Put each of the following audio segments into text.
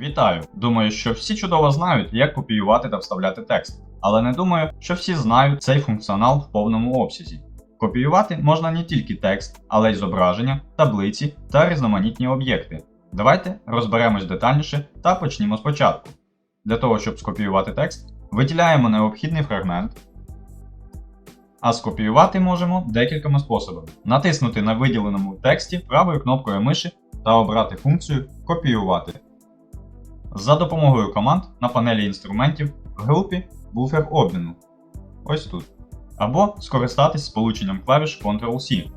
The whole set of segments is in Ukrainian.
Вітаю! Думаю, що всі чудово знають, як копіювати та вставляти текст, але не думаю, що всі знають цей функціонал в повному обсязі. Копіювати можна не тільки текст, але й зображення, таблиці та різноманітні об'єкти. Давайте розберемось детальніше та почнімо спочатку. Для того, щоб скопіювати текст, виділяємо необхідний фрагмент. А скопіювати можемо декількома способами: натиснути на виділеному тексті правою кнопкою миші та обрати функцію Копіювати. За допомогою команд на панелі інструментів в групі буфер обміну. Ось тут. Або скористатись сполученням клавіш Ctrl-C.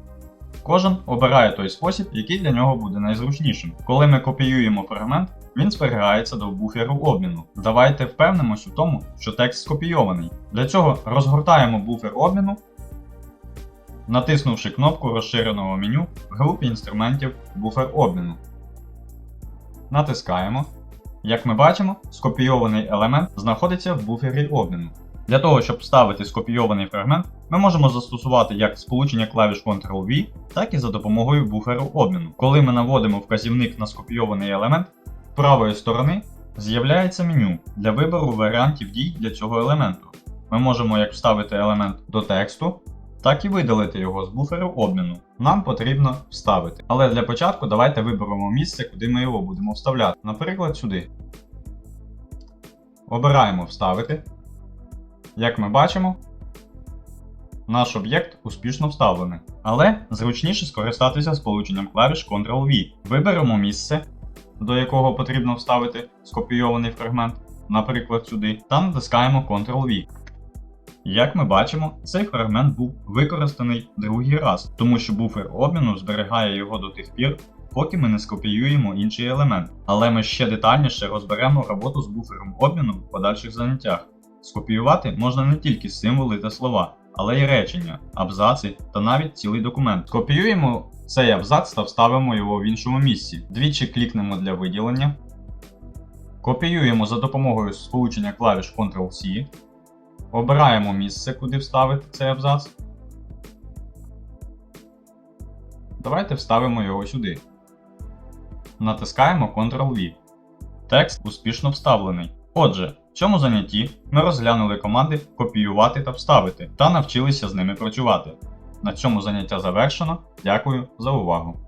Кожен обирає той спосіб, який для нього буде найзручнішим. Коли ми копіюємо фрагмент, він зберігається до буферу обміну. Давайте впевнимось у тому, що текст скопійований. Для цього розгортаємо буфер обміну, натиснувши кнопку розширеного меню в групі інструментів буфер обміну. Натискаємо. Як ми бачимо, скопійований елемент знаходиться в буфері обміну. Для того, щоб вставити скопійований фрагмент, ми можемо застосувати як сполучення клавіш Ctrl-V, так і за допомогою буферу обміну. Коли ми наводимо вказівник на скопійований елемент, з правої сторони з'являється меню для вибору варіантів дій для цього елементу. Ми можемо як вставити елемент до тексту, так і видалити його з буферу обміну. Нам потрібно вставити. Але для початку давайте виберемо місце, куди ми його будемо вставляти. Наприклад, сюди. Обираємо Вставити. Як ми бачимо, наш об'єкт успішно вставлений. Але зручніше скористатися сполученням клавіш Ctrl-V. Виберемо місце, до якого потрібно вставити скопійований фрагмент, наприклад, сюди, та натискаємо Ctrl-V. Як ми бачимо, цей фрагмент був використаний другий раз, тому що буфер обміну зберігає його до тих пір, поки ми не скопіюємо інший елемент. Але ми ще детальніше розберемо роботу з буфером обміну в подальших заняттях. Скопіювати можна не тільки символи та слова, але й речення, абзаци та навіть цілий документ. Скопіюємо цей абзац та вставимо його в іншому місці. Двічі клікнемо для виділення. Копіюємо за допомогою сполучення клавіш Ctrl-C. Обираємо місце, куди вставити цей абзац. Давайте вставимо його сюди. Натискаємо Ctrl-V. Текст успішно вставлений. Отже, в цьому занятті ми розглянули команди копіювати та вставити та навчилися з ними працювати. На цьому заняття завершено. Дякую за увагу.